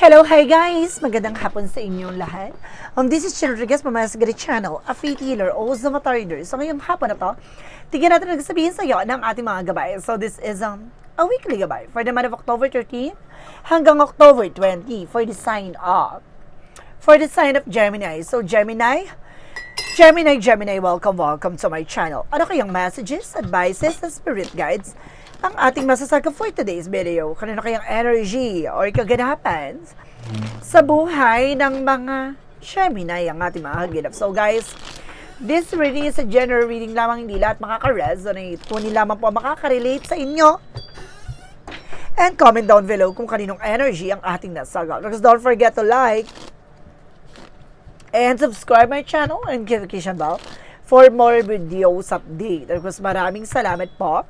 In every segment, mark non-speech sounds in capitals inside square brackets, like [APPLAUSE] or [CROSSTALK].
Hello, hi guys! Magandang hapon sa inyong lahat. Um, this is Chen Rodriguez from Masagari Channel, a faith healer, o Zama Reader. So ngayong hapon na to, tigyan natin nagsabihin sa iyo ng ating mga gabay. So this is um, a weekly gabay for the month of October 13 hanggang October 20 for the sign of for the sign of Gemini. So Gemini, Gemini, Gemini, welcome, welcome to my channel. Ano kayang messages, advices, and spirit guides ang ating masasaka for today's video? Kanino kayang energy or kaganapan sa buhay ng mga Gemini ang ating mga hagilap? So guys, this reading is a general reading lamang, hindi lahat makaka-resonate. Kunin lamang po makaka-relate sa inyo. And comment down below kung kaninong energy ang ating nasagot. Because don't forget to like, and subscribe my channel and notification bell for more videos update. Of maraming salamat po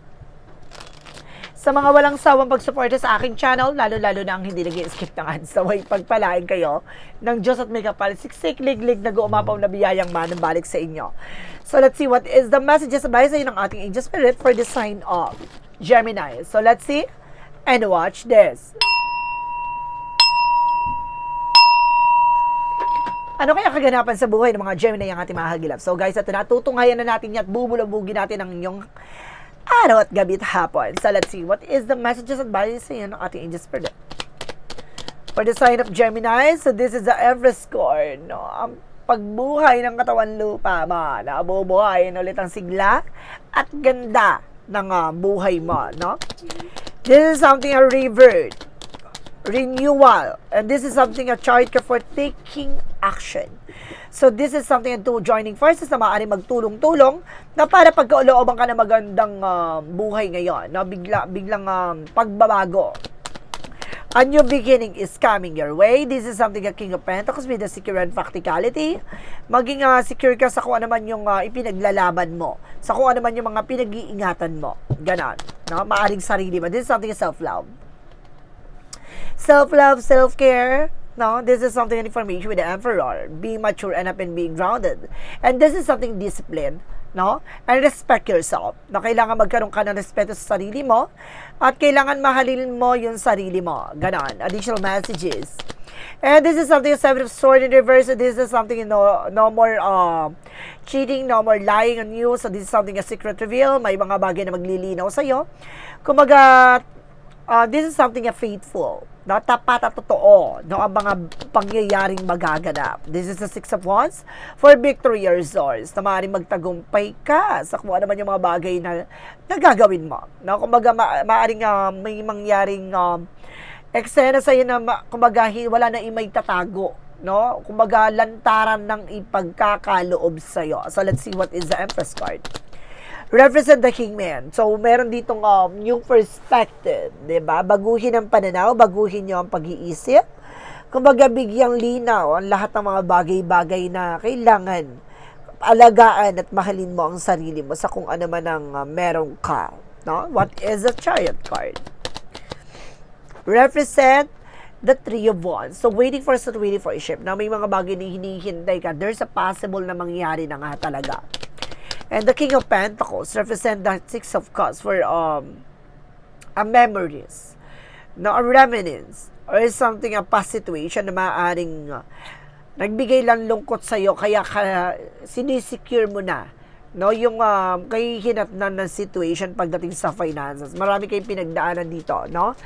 sa mga walang sawang pagsuporta sa aking channel, lalo-lalo na ang hindi nag skip ng ads. [LAUGHS] Naway pagpalain kayo ng Diyos at may kapal, siksik, liglig, nag-uumapaw na biyayang manang balik sa inyo. So let's see what is the messages by sa ng ating angel spirit for the sign of Gemini. So let's see and watch this. Ano kaya kaganapan sa buhay ng mga Gemini ang ating mga hagilap? So guys, ito na, tutunghayan na natin yan at bubulabugin natin ang inyong araw at gabi at hapon. So let's see, what is the messages at advice sa ng ating angels for the, for the sign of Gemini? So this is the Everest score, no? Ang pagbuhay ng katawan lupa mo, nabubuhayin ulit ang sigla at ganda ng ah, buhay mo, no? This is something a revert renewal. And this is something a chart for taking action. So this is something to joining forces na maaari magtulong-tulong na para pagkaulooban ka na magandang um, buhay ngayon. No? Bigla, biglang um, pagbabago. A new beginning is coming your way. This is something a King of Pentacles with the secure and practicality. Maging uh, secure ka sa kung ano man yung uh, ipinaglalaban mo. Sa kung ano man yung mga pinag-iingatan mo. Ganon. No? Maaring sarili mo. This is something self-love self-love, self-care. No, this is something in information with the emperor. Being mature up and being grounded. And this is something discipline. No? And respect yourself. No, kailangan magkaroon ka ng respeto sa sarili mo at kailangan mahalin mo yung sarili mo. Ganon. Additional messages. And this is something seven of sword in reverse. This is something no no more uh, cheating, no more lying on you. So this is something a secret reveal. May mga bagay na maglilinaw sa iyo. Kumaga uh, this is something a faithful. No, tapat at totoo no, ang mga pangyayaring magaganap. This is the Six of Wands for victory or resource na maaaring magtagumpay ka sa kung ano man yung mga bagay na nagagawin mo. No, kumbaga ma- maaaring uh, may mangyaring um, eksena sa iyo na ma- kumbaga wala na imay tatago no? Kumbaga lantaran ng ipagkakaloob sa iyo. So let's see what is the Empress card represent the Kingman. So, meron ditong um, yung perspective, ba? Baguhin ang pananaw, baguhin nyo ang pag-iisip. Kumbaga, bigyang linaw ang lahat ng mga bagay-bagay na kailangan alagaan at mahalin mo ang sarili mo sa kung ano man ang uh, meron ka. No? What is a chariot card? Represent the Three of Wands. So, waiting for waiting for a ship. Na may mga bagay na hinihintay ka, there's a possible na mangyari na nga talaga. And the King of Pentacles represent the Six of Cups for um, a memories, no, a reminiscence, or something, a past situation na maaaring uh, nagbigay lang lungkot sa iyo kaya ka, sinisecure mo na no yung uh, kahihinat na ng situation pagdating sa finances. Marami kayong pinagdaanan dito no?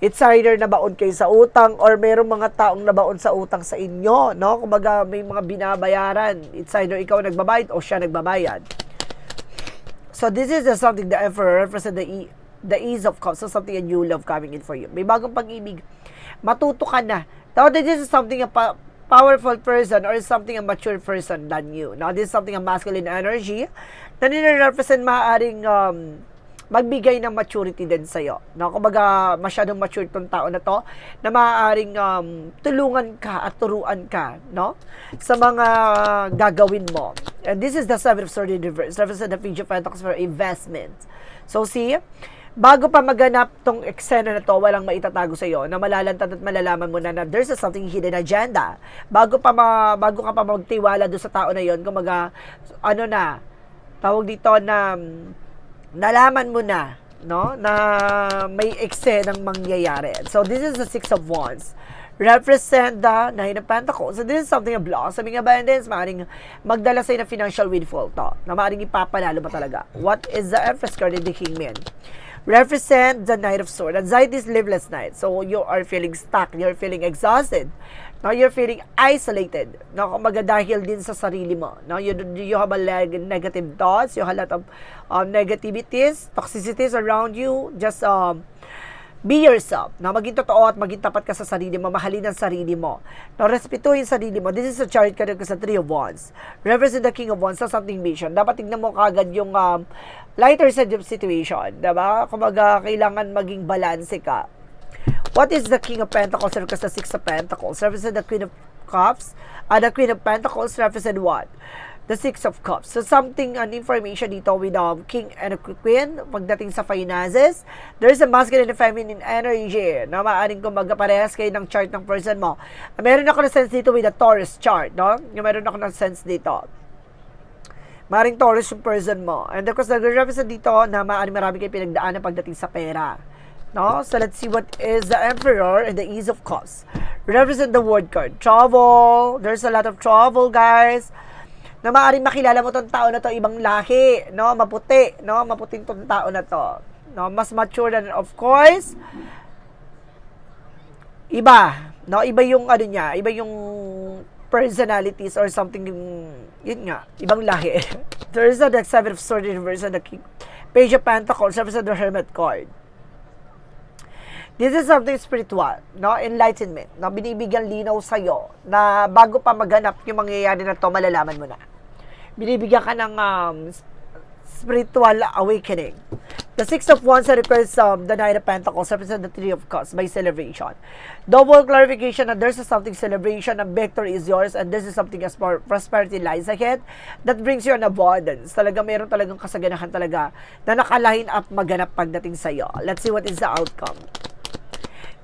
It's either nabaon kayo sa utang or merong mga taong nabaon sa utang sa inyo no? Kumbaga may mga binabayaran. It's either ikaw nagbabayad o siya nagbabayad So this is the something Emperor represent the e, the ease of cups. So something a new love coming in for you. May bagong pag-ibig. Matuto ka na. Now this is something a powerful person or something a mature person than you. Now this is something a masculine energy na nire-represent maaaring um, magbigay ng maturity din sa iyo. No, kumbaga masyadong mature tong tao na to na maaaring um, tulungan ka at turuan ka, no? Sa mga gagawin mo. And this is the seven of swords in reverse. Represent the page of pentacles for investment. So see, bago pa maganap tong eksena na to, walang maitatago sa iyo na malalantad at malalaman mo na na there's a something hidden agenda. Bago pa ma, bago ka pa magtiwala do sa tao na yon, kumaga ano na, tawag dito na nalaman mo na no na may eksenang mangyayari. So this is the Six of Wands represent the Nine of Pentacles. So this is something of blossoming abundance, maaaring magdala sa'yo ng financial windfall to, na maaaring ipapanalo mo talaga. What is the Empress card in the Kingman? Represent the Knight of Swords. Anxiety is sleepless night. So you are feeling stuck, you're feeling exhausted. No, you're feeling isolated. No, kumbaga dahil din sa sarili mo. No, you, you have a negative thoughts, you have a lot of um, negativities, toxicities around you. Just um, be yourself. Na maging totoo at maging tapat ka sa sarili mo, mahalin ang sarili mo. Na respetuhin sarili mo. This is a chart ka rin sa Three of Wands. Represent the King of Wands sa something mission. Dapat tignan mo kagad yung um, lighter side of situation. Diba? Kumbaga, kailangan maging balanse ka. What is the King of Pentacles represent the Six of Pentacles? Represent the Queen of Cups. And the Queen of Pentacles represent what? The Six of Cups. So something, an information dito with um, King and a Queen pagdating sa finances. There's a masculine and feminine energy na maaaring kumbaga parehas kayo ng chart ng person mo. Meron ako na sense dito with the Taurus chart, no? Yung meron ako na sense dito. Maring Taurus yung person mo. And of course, nag-represent dito na maaaring marami kayo pinagdaanan pagdating sa pera. No? So let's see what is the Emperor and the Ease of Cups. Represent the word card. Trouble. There's a lot of trouble, guys. Na maaaring makilala mo tong tao na to ibang lahi, no? Maputi, no? Maputing tong tao na to. No? Mas mature than of course. Iba, no? Iba yung ano niya, iba yung personalities or something yung, yun nga, ibang lahi. [LAUGHS] There is a the Seven of Swords reverse and the King, Page of Pentacles, represent the Hermit card. This is something spiritual, no? Enlightenment, no? Binibigyan linaw sa'yo na bago pa maganap yung mangyayari na to, malalaman mo na. Binibigyan ka ng um, spiritual awakening. The Six of Wands requires um, the Nine of Pentacles represent the Three of Cups by celebration. Double clarification that there's something celebration, a victory is yours, and this is something as prosperity lies ahead that brings you an abundance. Talaga meron talagang kasaganahan talaga na nakaline up maganap pagdating sa'yo. Let's see what is the outcome.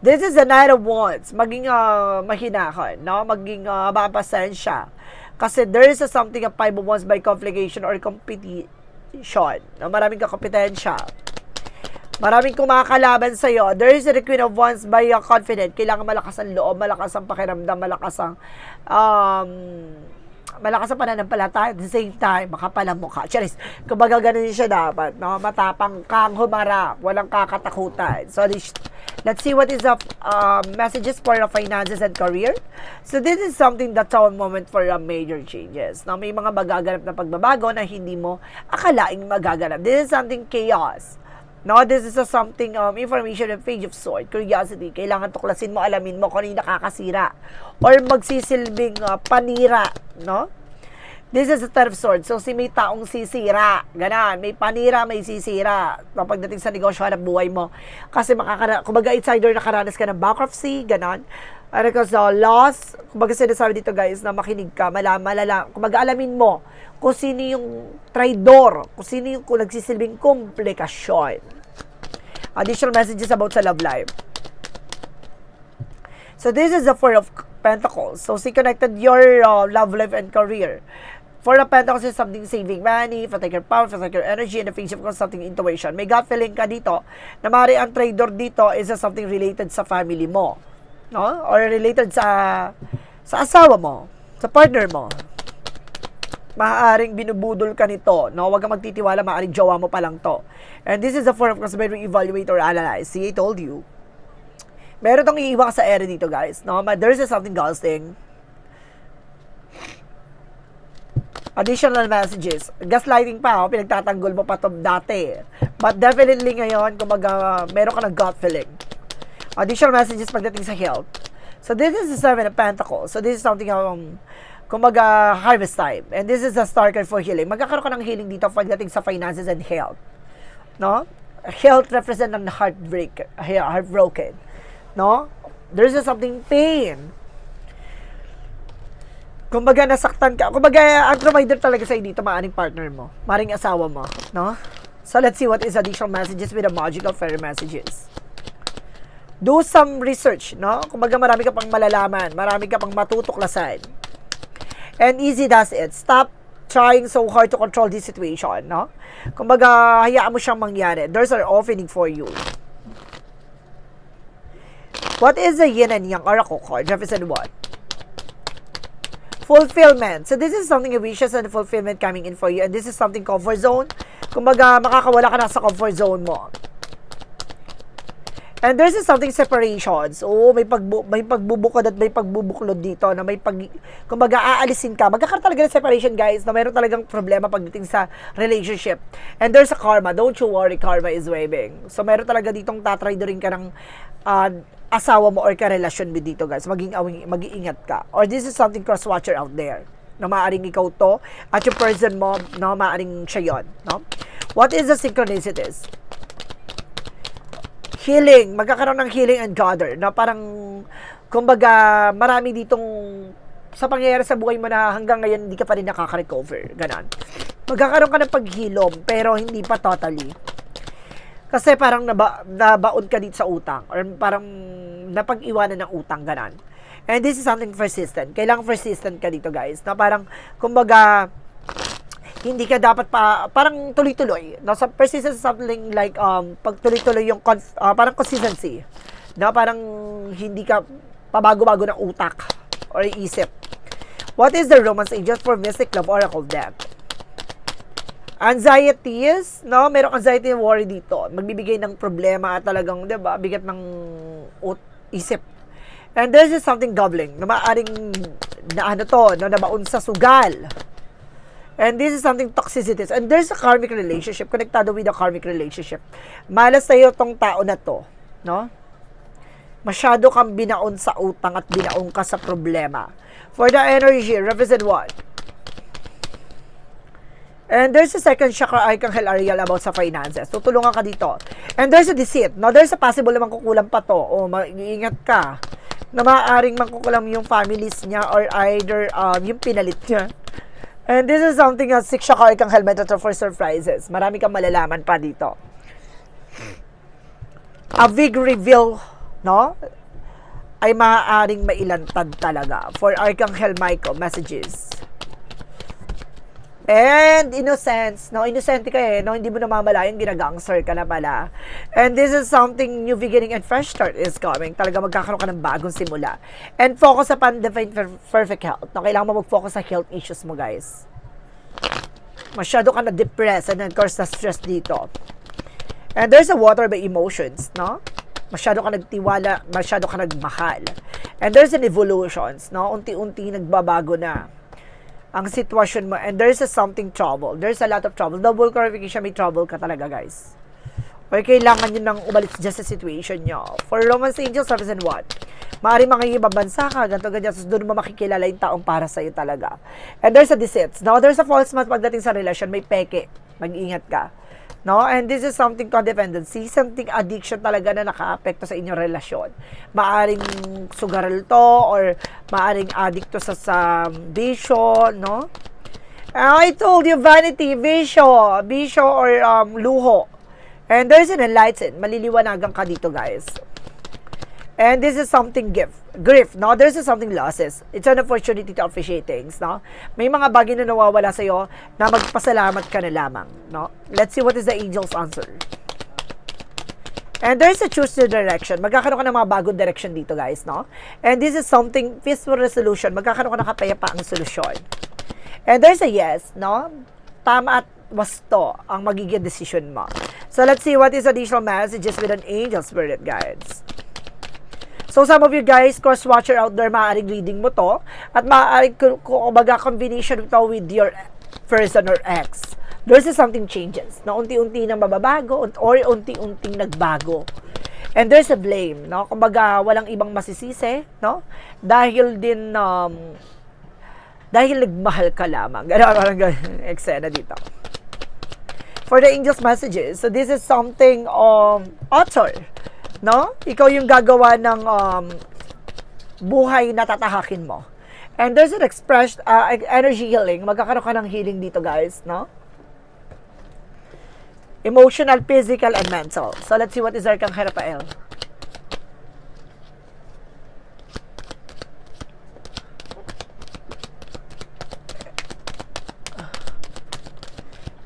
This is the Knight of Wands. Maging uh, mahinahon, no? Maging uh, mapasensya. Kasi there is a something of Five of Wands by complication or competition. No? Maraming kakompetensya. Maraming kumakalaban sa'yo. There is the Queen of Wands by uh, confident. Kailangan malakas ang loob, malakas ang pakiramdam, malakas ang um, malakas ang pananampalataya at the same time, makapal ang mukha. Charis, kumbaga ganun siya dapat, no? Matapang kang humarap, walang kakatakutan. So, let's see what is the uh, messages for the finances and career. So, this is something that's our moment for uh, major changes. No? May mga magaganap na pagbabago na hindi mo akalaing magaganap. This is something chaos. No, this is a something um, information and page of sword, curiosity. Kailangan tuklasin mo, alamin mo kung ano yung nakakasira or magsisilbing uh, panira, no? This is a ten of swords. So, si may taong sisira. Ganon. May panira, may sisira. No, pagdating sa negosyo, hanap buhay mo. Kasi makakara, kumbaga insider nakaranas ka ng bankruptcy, ganon. Ano ka sa loss, kumbaga sinasabi dito guys, na makinig ka, malala, malala, kumbaga alamin mo kung sino yung traidor, kung sino yung kung nagsisilbing komplikasyon. Additional messages about sa love life. So this is the Four of Pentacles. So see connected your uh, love life and career. Four of Pentacles is something saving money, protect your power, protect your energy, and the face of something intuition. May gut feeling ka dito na mari ang trader dito is something related sa family mo. No? Or related sa sa asawa mo, sa partner mo. Maaaring binubudol ka nito, no? Huwag kang magtitiwala, maaaring jowa mo pa lang to. And this is a form of consumer evaluate or analyze. See, I told you. Meron tong iiwan ka sa area dito, guys. No? But there's something ghosting. Additional messages. Gaslighting pa, oh, pinagtatanggol mo pa to dati. But definitely ngayon, kumbaga, meron ka ng gut feeling. Additional messages pagdating sa health. So this is the Seven of Pentacles. So this is something um, kumbaga harvest time. And this is a star card for healing. Magkakaroon ka ng healing dito pagdating sa finances and health. No? Health represent ng heartbreak, heartbroken. No? There's a something pain. Kumbaga nasaktan ka. Kumbaga ang provider talaga sa dito maaring partner mo, maring asawa mo, no? So let's see what is additional messages with the magical fairy messages. Do some research, no? Kumbaga marami ka pang malalaman, marami ka pang matutuklasan. And easy does it. Stop trying so hard to control this situation, no? Kumbaga, hayaan mo siyang mangyari. There's an opening for you. What is the yin and yang oracle card? Represent what? Fulfillment. So this is something wishes and fulfillment coming in for you. And this is something comfort zone. Kumbaga, makakawala ka na sa comfort zone mo. And there's something separations. Oo, may pagbu may pagbubukod at may pagbubuklod dito na may pag kumbaga aalisin ka. Magkakaroon talaga ng separation, guys, na mayroon talagang problema pagdating sa relationship. And there's a karma. Don't you worry, karma is waving. So meron talaga ditong tatry rin ka ng uh, asawa mo or karelasyon mo dito, guys. Maging awing, mag-iingat ka. Or this is something cross-watcher out there na maaring ikaw to at yung person mo na maaring siya yon, no? What is the synchronicities? Healing, magkakaroon ng healing and gather na parang kumbaga marami ditong sa pangyayari sa buhay mo na hanggang ngayon hindi ka pa rin nakaka-recover. Ganon. Magkakaroon ka ng paghilom pero hindi pa totally. Kasi parang naba, nabaon ka dito sa utang or parang napag-iwanan ng utang, ganon. And this is something persistent. Kailangan persistent ka dito, guys. Na parang, kumbaga, hindi ka dapat pa parang tuloy-tuloy. No, sa persistence something like um pag tuloy-tuloy yung conf, uh, parang consistency. No, parang hindi ka pabago-bago ng utak or isip. What is the romance angel for mystic love oracle deck? Anxieties, no? Merong anxiety and worry dito. Magbibigay ng problema at talagang, 'di ba, bigat ng ut- isip. And this is something gobbling na maaaring na ano to, no, nabaon sa sugal. And this is something toxicities. And there's a karmic relationship, connectado with a karmic relationship. Malas sa'yo tong tao na to, no? Masyado kang binaon sa utang at binaon ka sa problema. For the energy, represent what? And there's a second chakra Archangel Ariel about sa finances. Tutulungan ka dito. And there's a deceit. No, there's a possible na mangkukulam pa to. O, mag-iingat ka na maaaring mangkukulam yung families niya or either um, yung pinalit niya. And this is something na six siya kang helmet at for surprises. Marami kang malalaman pa dito. A big reveal, no? Ay maaaring mailantad talaga for Archangel Michael messages. And innocence, no? Innocent ka eh, no? Hindi mo namamalayan, ginagangster ka na pala. And this is something new beginning and fresh start is coming. Talaga magkakaroon ka ng bagong simula. And focus sa pan-divine perfect health. No? Kailangan mo mag-focus sa health issues mo, guys. Masyado ka na-depressed and of course, na-stress dito. And there's a water by emotions, no? Masyado ka nagtiwala, masyado ka nagmahal. And there's an evolutions, no? Unti-unti nagbabago na ang sitwasyon mo and there's a something trouble. There's a lot of trouble. Double clarification, may trouble ka talaga, guys. Or kailangan nyo nang umalis just sa situation nyo. For romance angels, represent what? Maari mga ibang bansa ka, ganito, ganyan. So, doon mo makikilala yung taong para sa'yo talaga. And there's a deceit. Now, there's a false month pagdating sa relasyon. May peke. Mag-ingat ka. No? And this is something codependency, something addiction talaga na naka-apekto sa inyong relasyon. Maaring sugaral to or maaring addict sa, sa bisyo, no? I told you, vanity, bisyo, bisyo or um, luho. And there's an enlightened, maliliwanagan ka dito, guys. And this is something gift, grief, no? There's a something losses. It's an opportunity to appreciate things, no? May mga bagay na nawawala sa iyo na magpasalamat ka na lamang, no? Let's see what is the angel's answer. And there's a choose your direction. Magkakaroon ka ng mga bagong direction dito, guys, no? And this is something peaceful resolution. Magkakaroon ka ng kapayapaang solusyon. And there's a yes, no? Tama at wasto ang magiging decision mo. So let's see what is additional messages with an angel spirit guides. So some of you guys, cross-watcher out there, maaaring reading mo to at maaaring kumbaga combination to with your person or ex. There's something changes na unti-unti nang mababago or unti-unting nagbago. And there's a blame, no? Kumbaga, walang ibang masisisi, no? Dahil din, um, dahil nagmahal ka lamang. [LAUGHS] Ganun, parang ganun, eksena dito. For the angel's messages, so this is something, um, author, no? Ikaw yung gagawa ng, um, buhay na tatahakin mo. And there's an expressed uh, energy healing. Magkakaroon ka ng healing dito, guys, no? Emotional, physical, and mental. So, let's see what is Arcang Herapael.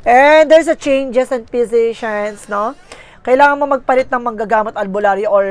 And there's a changes and positions, no? Kailangan mo magpalit ng manggagamot albularyo or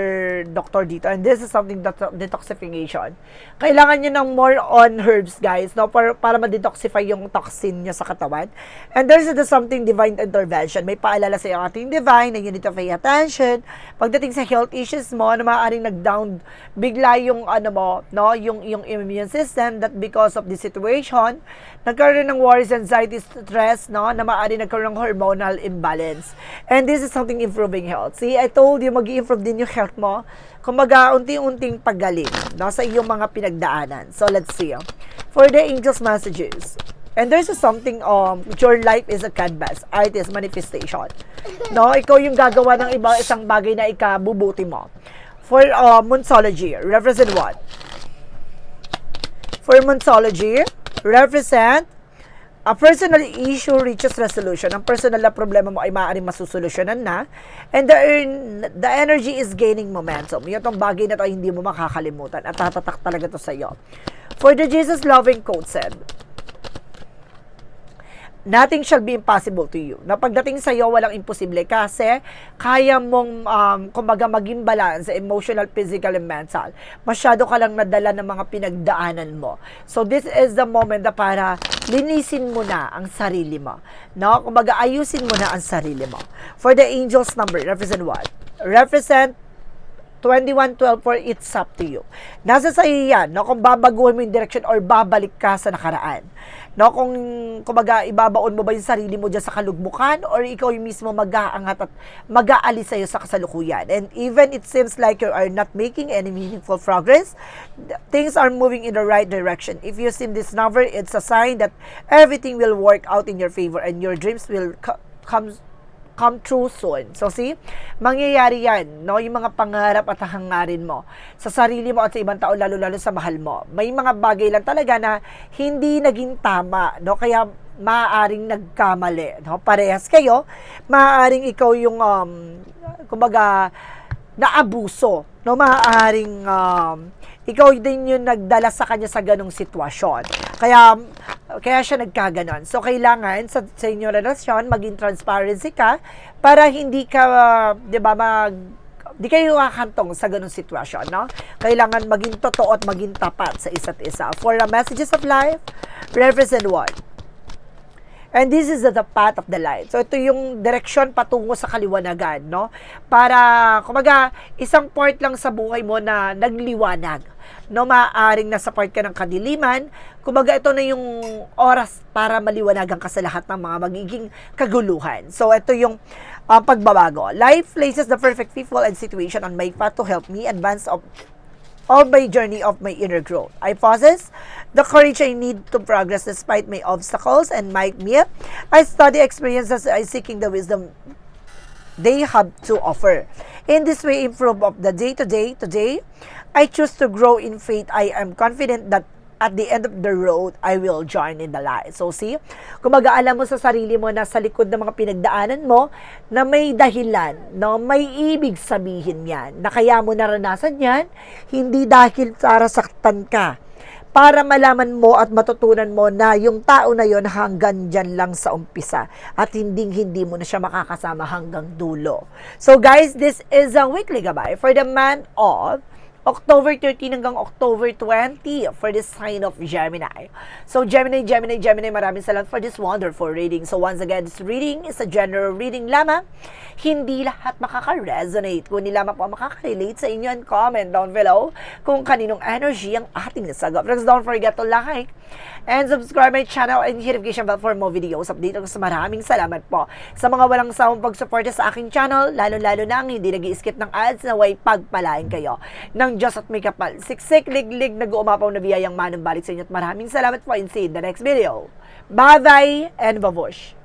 doktor dito. And this is something that detoxification. Kailangan nyo ng more on herbs, guys, no? Para, para ma-detoxify yung toxin nyo sa katawan. And there's the something divine intervention. May paalala sa yung ating divine na you need to pay attention. Pagdating sa health issues mo, na maaaring nag-down bigla yung ano mo, no? Yung, yung immune system that because of the situation, nagkaroon ng worries, anxiety, stress, no? Na maaaring nagkaroon ng hormonal imbalance. And this is something improving health. See, I told you, mag improve din yung health mo. Kumbaga, unti-unting paggaling no, sa iyong mga pinagdaanan. So, let's see. oh. For the angel's messages, And there's something um your life is a canvas, art is manifestation. No, ikaw yung gagawa ng ibang isang bagay na ikabubuti mo. For uh, Monsology, represent what? For Monsology, represent a personal issue reaches resolution. Ang personal na problema mo ay maaaring masusolusyonan na. And the, the energy is gaining momentum. Yung tong bagay na to hindi mo makakalimutan. At tatatak talaga to sa iyo. For the Jesus loving quote said, nothing shall be impossible to you. Na pagdating sa iyo, walang imposible kasi kaya mong, um, kumbaga, maging balance, emotional, physical, and mental. Masyado ka lang nadala ng mga pinagdaanan mo. So, this is the moment na para linisin mo na ang sarili mo. No? Kumbaga, ayusin mo na ang sarili mo. For the angels number, represent what? Represent 2112 for it's up to you. Nasa sa iyo yan, no? Kung babaguhin mo yung direction or babalik ka sa nakaraan. No, kung kumbaga ibabaon mo ba yung sarili mo diyan sa kalugmukan or ikaw yung mismo mag-aangat at mag-aalis sa'yo sa kasalukuyan. And even it seems like you are not making any meaningful progress, th- things are moving in the right direction. If you see this number, it's a sign that everything will work out in your favor and your dreams will co- come come true soon. So see, mangyayari yan, no? Yung mga pangarap at hangarin mo sa sarili mo at sa ibang tao, lalo-lalo sa mahal mo. May mga bagay lang talaga na hindi naging tama, no? Kaya maaaring nagkamali, no? Parehas kayo, maaaring ikaw yung, um, kumbaga, naabuso, no? Maaaring, um, ikaw din yung nagdala sa kanya sa ganong sitwasyon. Kaya, kaya siya nagkaganon. So, kailangan sa, sa inyong relasyon, maging transparency ka para hindi ka, di ba, mag, di kayo kakantong sa ganong sitwasyon, no? Kailangan maging totoo at maging tapat sa isa't isa. For the messages of life, represent what? And this is the, the path of the light. So, ito yung direksyon patungo sa kaliwanagan, no? Para, kumaga, isang part lang sa buhay mo na nagliwanag. No, maaaring nasa part ka ng kadiliman. Kumaga, ito na yung oras para maliwanagan ka sa lahat ng mga magiging kaguluhan. So, ito yung uh, pagbabago. Life places the perfect people and situation on my path to help me advance of of my journey of my inner growth. I possess the courage I need to progress despite my obstacles and my myth. I study experiences I seeking the wisdom they have to offer. In this way, improve of the day to day today. I choose to grow in faith. I am confident that at the end of the road, I will join in the light. So see, kumaga alam mo sa sarili mo na sa likod ng mga pinagdaanan mo na may dahilan, no? may ibig sabihin yan, na kaya mo naranasan yan, hindi dahil para saktan ka, para malaman mo at matutunan mo na yung tao na yon hanggang dyan lang sa umpisa at hindi hindi mo na siya makakasama hanggang dulo. So guys, this is a weekly gabay for the man of October 13 hanggang October 20 for this sign of Gemini. So Gemini, Gemini, Gemini, maraming salamat for this wonderful reading. So once again, this reading is a general reading lamang. Hindi lahat makaka-resonate. Kung lamang po makaka-relate sa inyo comment down below kung kaninong energy ang ating nasagap. Please don't forget to like and subscribe my channel and hit notification bell for more videos update ko sa maraming salamat po sa mga walang sawang pagsuporta sa aking channel, lalo-lalo na ang hindi nag skip ng ads na way pagpalain kayo ng Diyos at may kapal. Siksik, liglig, nag-uumapaw na biyayang manong balik sa inyo at maraming salamat po and see you in the next video. Bye-bye and babush!